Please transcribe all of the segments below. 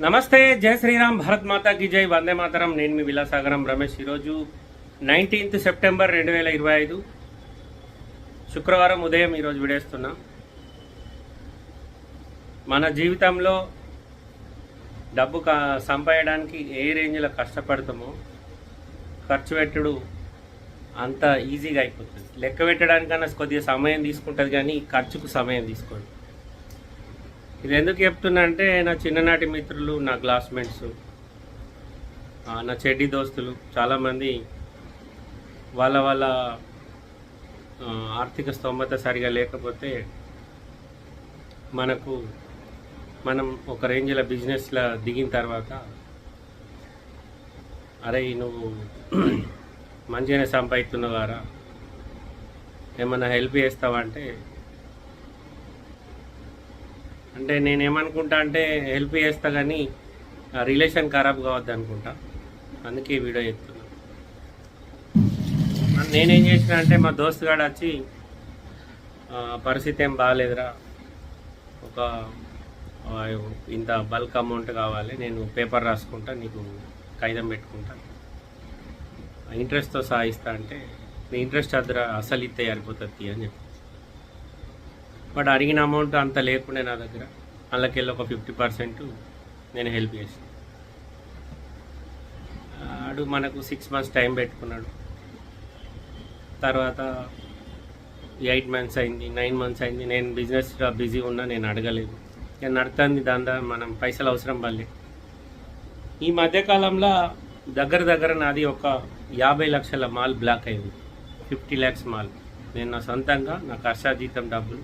నమస్తే జయ శ్రీరామ్ భారత్ మాతాకి జై వందే మాతరం. నేను మీ విలాసాగరం రమేష్. ఈరోజు నైన్టీన్త్ సెప్టెంబర్ రెండు వేల ఇరవై ఐదు. శుక్రవారం ఉదయం ఈరోజు విడేస్తున్నాం. మన జీవితంలో డబ్బు కా సంపాదడానికి ఏ రేంజ్లో కష్టపడతామో ఖర్చు పెట్టుడు అంత ఈజీగా అయిపోతుంది. లెక్క పెట్టడానికన్నా కొద్దిగా సమయం తీసుకుంటుంది కానీ ఖర్చుకు సమయం తీసుకోండి. ఇది ఎందుకు చెప్తున్నా అంటే నా చిన్ననాటి మిత్రులు నా క్లాస్మేట్స్ నా చెడ్డి దోస్తులు చాలామంది వాళ్ళ వాళ్ళ ఆర్థిక స్తోమత సరిగా లేకపోతే మనకు మనం ఒక రేంజ్లో బిజినెస్లో దిగిన తర్వాత అరే నువ్వు మంచిగానే సంపాదిస్తున్నవారా? ఏమన్నా హెల్ప్ చేస్తావా అంటే అంటే నేను ఏమనుకుంటా అంటే హెల్ప్ చేస్తా కానీ ఆ రిలేషన్ ఖరాబ్ కావద్దు అనుకుంటా అందుకే వీడియో చెప్తున్నా. నేనేం చేసిన అంటే మా దోస్త్ గాడు వచ్చి పరిస్థితి ఏం బాగాలేదురా ఒక ఇంత బల్క్ అమౌంట్ కావాలి నేను పేపర్ రాసుకుంటా నీకు కాగితం పెట్టుకుంటా. ఇంట్రెస్ట్తో సాయిస్తా అంటే నీ ఇంట్రెస్ట్ అద్దరా అసలు ఇస్తే సరిపోతుంది అని చెప్పి. బట్ అడిగిన అమౌంట్ అంత లేకుండే నా దగ్గర. అందులోకెళ్ళి ఒక ఫిఫ్టీ పర్సెంట్ నేను హెల్ప్ చేసాను. ఆడు మనకు సిక్స్ మంత్స్ టైం పెట్టుకున్నాడు. తర్వాత ఎయిట్ మంత్స్ అయింది నైన్ మంత్స్ అయింది. నేను బిజినెస్లో బిజీ ఉన్నా నేను అడగలేదు. నేను నడుతుంది దాని మనం పైసలు అవసరం పడలే. ఈ మధ్యకాలంలో దగ్గర దగ్గర నాది ఒక యాభై లక్షల మాల్ బ్లాక్ అయింది. ఫిఫ్టీ ల్యాక్స్ మాల్. నేను నా సొంతంగా నా కష్టాజీతం డబ్బులు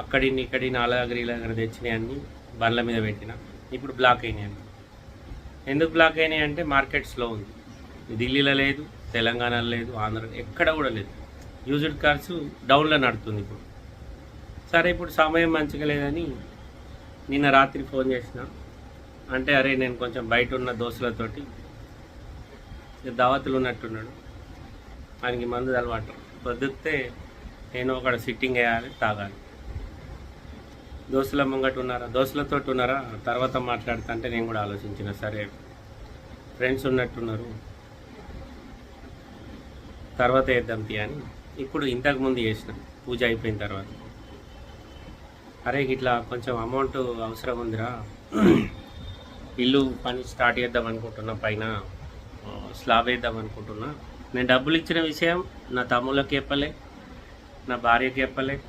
అక్కడిని ఇక్కడి నాలుగు దగ్గర తెచ్చినాయి బండ్ల మీద పెట్టిన. ఇప్పుడు బ్లాక్ అయినాయి ఎందుకు బ్లాక్ అయినాయి అంటే మార్కెట్ స్లో ఉంది. ఢిల్లీలో లేదు తెలంగాణలో లేదు ఆంధ్ర ఎక్కడ కూడా లేదు. యూజ్డ్ కార్స్ డౌన్లో నడుతుంది ఇప్పుడు. సరే ఇప్పుడు సమయం మంచిగా లేదని నిన్న రాత్రి ఫోన్ చేసిన. అంటే అరే నేను కొంచెం బయట ఉన్న దోస్తులతోటి దావతులు ఉన్నట్టున్నాడు. ఆయనకి మందు అలవాటు. పొద్దుతే నేను ఒక సిట్టింగ్ వేయాలి తాగాలి. దోస్తుల ముంగట ఉన్నారా? దోస్తులతో ఉన్నారా? తర్వాత మాట్లాడుతా అంటే నేను కూడా ఆలోచించిన. సరే ఫ్రెండ్స్ ఉన్నట్టున్నారు. తర్వాత వేద్దాం తీ అని. ఇప్పుడు ఇంతకుముందు చేసిన. పూజ అయిపోయిన తర్వాత. అరే ఇట్లా కొంచెం అమౌంట్ అవసరం ఉందిరా. ఇల్లు పని స్టార్ట్ చేద్దాం అనుకుంటున్నా. పైన స్లాబ్ వేద్దాం అనుకుంటున్నా. నేను డబ్బులు ఇచ్చిన విషయం నా తమ్ముళ్ళకి చెప్పలే నా భార్యకి చెప్పలే.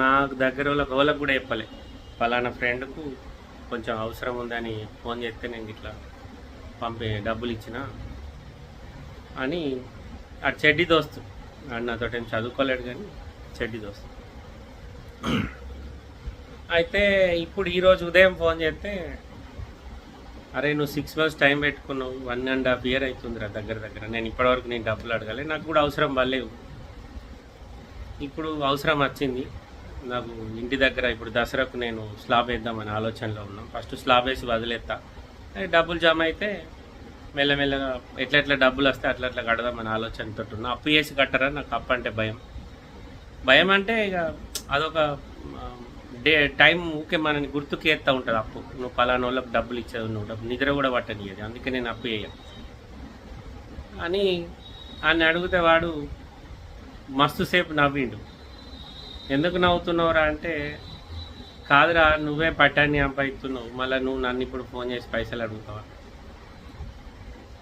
నాకు దగ్గర వాళ్ళకి వాళ్ళకి కూడా చెప్పలే. ఫలానా ఫ్రెండ్కు కొంచెం అవసరం ఉందని ఫోన్ చేస్తే నేను ఇట్లా పంపే డబ్బులు ఇచ్చిన అని ఆ చెడ్డి దోస్తు. అండ్ నాతో ఏం చదువుకోలేడు కానీ చెడ్డి దోస్తు. అయితే ఇప్పుడు ఈరోజు ఉదయం ఫోన్ చేస్తే అరే నువ్వు సిక్స్ మంత్స్ టైం పెట్టుకున్నావు వన్ అండ్ హాఫ్ ఇయర్ అవుతుందిరా దగ్గర దగ్గర. నేను ఇప్పటివరకు నేను డబ్బులు అడగాలి నాకు కూడా అవసరం పడలేవు ఇప్పుడు అవసరం వచ్చింది. నాకు ఇంటి దగ్గర ఇప్పుడు దసరాకు నేను స్లాబ్ వేద్దామని ఆలోచనలో ఉన్నాం. ఫస్ట్ స్లాబ్ వేసి వదిలేస్తా డబ్బులు జమ అయితే మెల్లమెల్లగా ఎట్లా ఎట్లా డబ్బులు వస్తే అట్లా అట్లా కడదామని ఆలోచనతో ఉన్నా. అప్పు చేసి కట్టరా? నాకు అప్పు అంటే భయం. భయం అంటే ఇక అదొక డే టైం ఊకే మనని గుర్తుకు ఎత్తా ఉంటుంది అప్పు. నువ్వు పలానా వాళ్ళకి డబ్బులు ఇచ్చేది నువ్వు డబ్బు నిద్ర కూడా పట్టనియదు. అందుకే నేను అప్పు చేయ అని ఆయన అడిగితే వాడు మస్తు సేపు నవ్విండు. ఎందుకు నవ్వుతున్నావురా అంటే కాదురా నువ్వే పట్టాన్ని సంపాదిస్తున్నావు మళ్ళీ నువ్వు నన్ను ఇప్పుడు ఫోన్ చేసి పైసలు అడుగుతావా?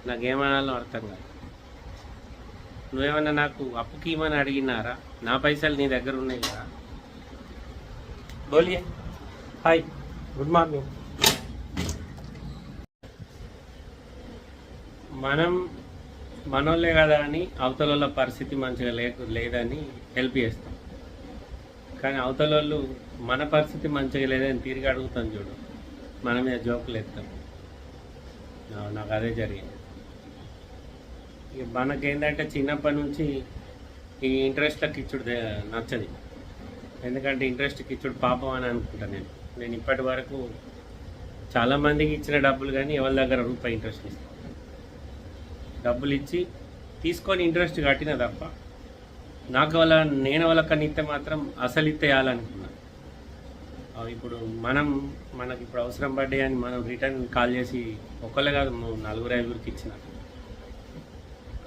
నాకేమనాలో అర్థం కాదు. నువ్వేమన్నా నాకు అప్పుకి ఇవ్వని అడిగినారా? నా పైసలు నీ దగ్గర ఉన్నాయి కదా. బోలియే హాయ్. Good morning. మనం మనోళ్ళే కదా అని అవతల పరిస్థితి మంచిగా లేకు లేదని హెల్ప్ చేస్తాం. కానీ అవతల వాళ్ళు మన పరిస్థితి మంచిగా లేదని తిరిగి అడుగుతాం చూడు. మన మీద జోకులు ఎత్తాం నాకు అదే జరిగింది. ఇక మనకేంటంటే చిన్నప్పటి నుంచి ఈ ఇంట్రెస్ట్లకు ఇచ్చుడు నచ్చది ఎందుకంటే ఇంట్రెస్ట్కి ఇచ్చుడు పాపం అని అనుకుంటాను నేను. నేను ఇప్పటి వరకు చాలామందికి ఇచ్చిన డబ్బులు కానీ ఎవరి దగ్గర రూపాయి ఇంట్రెస్ట్ ఇస్తాను. డబ్బులు ఇచ్చి తీసుకొని ఇంట్రెస్ట్ కట్టిన తప్ప నాకు వల్ల నేను వాళ్ళ కన్నా ఇస్తే మాత్రం అసలు ఇత్తేయాలనుకున్నాను ఇప్పుడు మనం మనకి ఇప్పుడు అవసరం పడ్డే అని మనం రిటర్న్ కాల్ చేసి ఒకళ్ళే కాదు నలుగురు ఐదుగురికి ఇచ్చిన.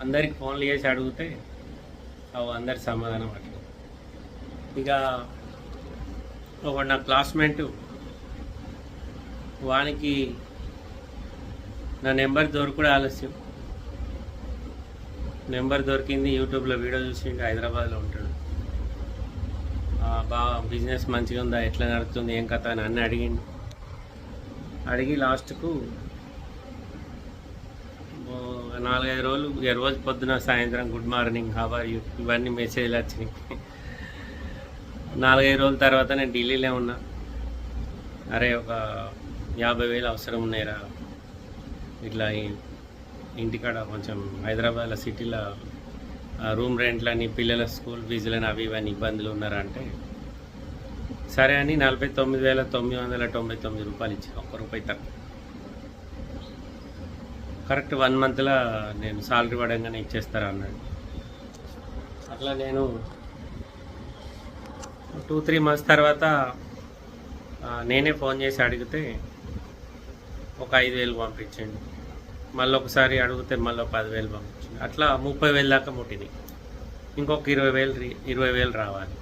అందరికి ఫోన్లు చేసి అడిగితే అవి అందరి సమాధానం అట్లా. ఇక ఒక నా క్లాస్మేట్ వానికి నా నెంబర్ దొరకడం ఆలస్యం. నెంబర్ దొరికింది యూట్యూబ్లో వీడియో చూసి హైదరాబాద్లో ఉంటాడు. బాగా బిజినెస్ మంచిగా ఉందా ఎట్లా నడుస్తుంది ఏం కథ అని అన్నీ అడిగిండు. అడిగి లాస్ట్కు నాలుగైదు రోజులు ఇక రోజు పొద్దున సాయంత్రం గుడ్ మార్నింగ్ హవర్ యూ? ఇవన్నీ మెసేజ్లు వచ్చినాయి. నాలుగైదు రోజుల తర్వాత నేను ఢిల్లీలో ఉన్నా. అరే ఒక యాభై వేలు అవసరం ఉన్నాయిరా. ఇట్లా ఇంటికాడ కొంచెం హైదరాబాద్లో సిటీలో రూమ్ రెంట్లని పిల్లల స్కూల్ ఫీజులని అవి ఇవన్నీ ఇబ్బందులు ఉన్నారంటే సరే అని నలభై తొమ్మిది వేల తొమ్మిది వందల తొంభై తొమ్మిది రూపాయలు ఇచ్చాను ఒక్క రూపాయి తక్కువ. కరెక్ట్ వన్ మంత్లో నేను సాలరీ పడంగానే ఇచ్చేస్తారా అన్నాడు. అట్లా నేను టూ త్రీ మంత్స్ తర్వాత నేనే ఫోన్ చేసి అడిగితే ఒక ఐదు వేలు పంపించండి. మళ్ళీ ఒకసారి అడిగితే మళ్ళీ పదివేలు పంపించింది. అట్లా ముప్పై వేలు దాకా ముట్టింది. ఇంకొక ఇరవై వేలు ఇరవై వేలు రావాలి.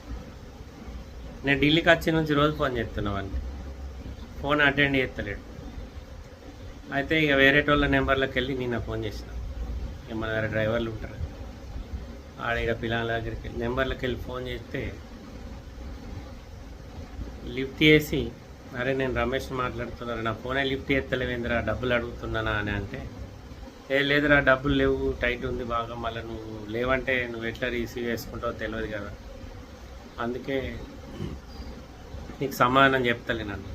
నేను ఢిల్లీకి వచ్చి నుంచి రోజు ఫోన్ చేస్తున్నామండి ఫోన్ అటెండ్ చేస్తలేడు. అయితే ఇక వేరే వాళ్ళ నెంబర్లోకి వెళ్ళి నిన్న ఫోన్ చేసిన. ఇక మన దగ్గర డ్రైవర్లు ఉంటారు? ఆడ ఇక పిల్లల దగ్గరికి వెళ్ళి నెంబర్లోకి వెళ్ళి ఫోన్ చేస్తే లిఫ్ట్ చేసి అరే నేను రమేష్ మాట్లాడుతున్నాను నా ఫోనే లిఫ్ట్ చేస్తలేవేంద్రా డబ్బులు అడుగుతున్నానా అని అంటే ఏ లేదురా డబ్బులు లేవు టైట్ ఉంది బాగా మళ్ళీ నువ్వు లేవంటే నువ్వు ఎట్లా రిసీవ్ చేసుకుంటావో తెలియదు కదా. అందుకే నీకు సమాధానం చెప్తలే నన్ను.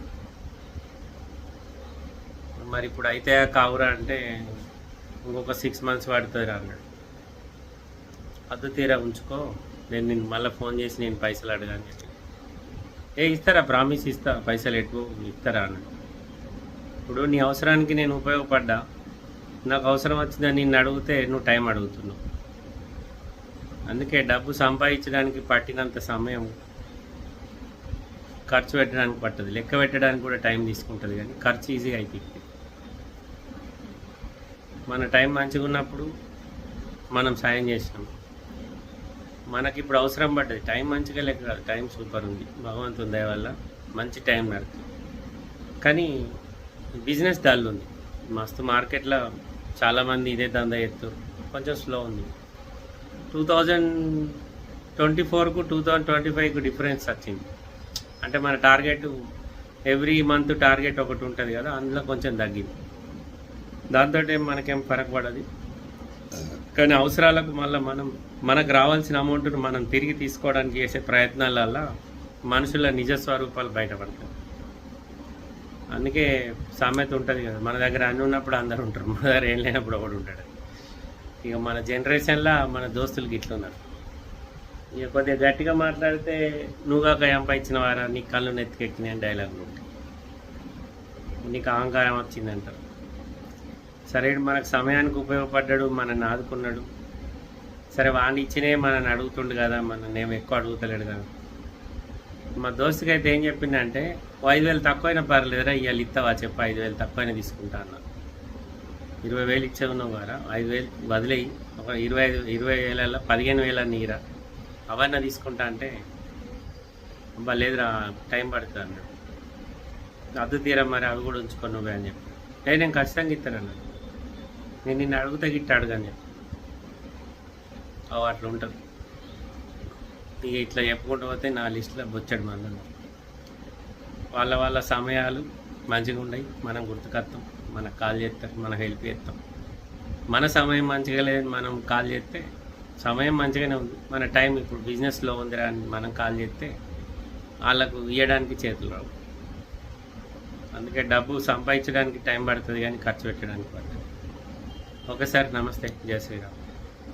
మరి ఇప్పుడు అయితే కావురా అంటే ఇంకొక సిక్స్ మంత్స్ పడుతుంది అన్నాడు. అద్దు తీరా ఉంచుకో నేను నేను మళ్ళీ ఫోన్ చేసి నేను పైసలు అడగాని చెప్పి. ఏ ఇస్తారా ప్రామిస్ ఇస్తా పైసలు ఎక్కువ ఇస్తారా అన్నాడు. ఇప్పుడు నీ అవసరానికి నేను ఉపయోగపడ్డా? నాకు అవసరం వచ్చిందని నిన్ను అడిగితే నువ్వు టైం అడుగుతున్నావు. అందుకే డబ్బు సంపాదించడానికి పట్టినంత సమయం ఖర్చు పెట్టడానికి పట్టదు. లెక్క పెట్టడానికి కూడా టైం తీసుకుంటుంది కానీ ఖర్చు ఈజీగా అయిపోయింది. మన టైం మంచిగా ఉన్నప్పుడు మనం సాయం చేసినాం. మనకి ఇప్పుడు అవసరం పడ్డది. టైం మంచిగా లెక్క కాదు. టైం సూపర్ ఉంది. భగవంతుని దయ వల్ల మంచి టైం నడుతుంది. కానీ బిజినెస్ డల్ ఉంది. మస్తు మార్కెట్లో చాలామంది ఇదే దందా ఎత్తురు కొంచెం స్లో ఉంది. టూ థౌజండ్ ట్వంటీ ఫోర్కు టూ థౌజండ్ ట్వంటీ ఫైవ్కు డిఫరెన్స్ వచ్చింది. అంటే మన టార్గెట్ ఎవ్రీ మంత్ టార్గెట్ ఒకటి ఉంటుంది కదా అందులో కొంచెం తగ్గింది. దాంతో మనకేం ఫరక్ పడదు. కానీ అవసరాలకు మళ్ళీ మనం మనకు రావాల్సిన అమౌంట్ను మనం తిరిగి తీసుకోవడానికి చేసే ప్రయత్నాలల్లో మనుషుల నిజ స్వరూపాలు బయటపడతాయి. అందుకే సామెత ఉంటుంది కదా. మన దగ్గర అన్ని ఉన్నప్పుడు అందరు ఉంటారు. మన దగ్గర ఏం లేనప్పుడు ఒకడు ఉంటాడు. ఇక మన జనరేషన్లో మన దోస్తులకి ఇట్లున్నారు ఇక కొద్దిగా గట్టిగా మాట్లాడితే నువ్వుగాక ఎంప ఇచ్చిన వారా? నీ కళ్ళు నెత్తికెక్కినాయి అని డైలాగులు ఉంటాయి. నీకు అహంకారం వచ్చిందంటారు సరే మనకు సమయానికి ఉపయోగపడ్డాడు మనల్ని ఆదుకున్నాడు. సరే వాడిని ఇచ్చినే మనల్ని అడుగుతుండు కదా. మనల్ని నేను ఎక్కువ అడుగుతలేడు కదా. మా దోస్తుకి అయితే ఏం చెప్పిందంటే ఐదు వేలు తక్కువైనా పర్లేదురా ఇవాళ ఇస్తావా చెప్పు ఐదు వేలు తక్కువైనా తీసుకుంటా అన్న. ఇరవై వేలు ఇచ్చే ఉన్నావు కదా ఐదు వేలు వదిలేయి. ఒక ఇరవై ఐదు ఇరవై వేలలో పదిహేను వేల నీరా అవన్నీ తీసుకుంటా అంటే అబ్బా లేదురా టైం పడుతుంది అన్నాడు. అద్దు తీరా మరి అవి కూడా ఉంచుకో నువ్వే అని చెప్పి. లేదు నేను ఖచ్చితంగా ఇస్తాను నేను నిన్ను అడుగుతా గిట్ట అని చెప్పి. అట్లా ఉంటుంది. ఇక ఇట్లా చెప్పుకుంటూ పోతే నా లిస్టులో బొచ్చడు మంది ఉన్నారు వాళ్ళ వాళ్ళ సమయాలు మంచిగా ఉన్నాయి. మనం గుర్తుకొస్తాం మనకు కాల్ చేస్తారు. మనకు హెల్ప్ చేస్తాం. మన సమయం మంచిగా లేదు. మనం కాల్ చేస్తే సమయం మంచిగానే ఉంది. మన టైం ఇప్పుడు బిజినెస్లో ఉందిరా అని మనం కాల్ చేస్తే వాళ్ళకు ఇవ్వడానికి చేతులు రావు. అందుకే డబ్బు సంపాదించడానికి టైం పడుతుంది కానీ ఖర్చు పెట్టడానికి పడుతుంది ఒకసారి నమస్తే. జయ శ్రీరామ్.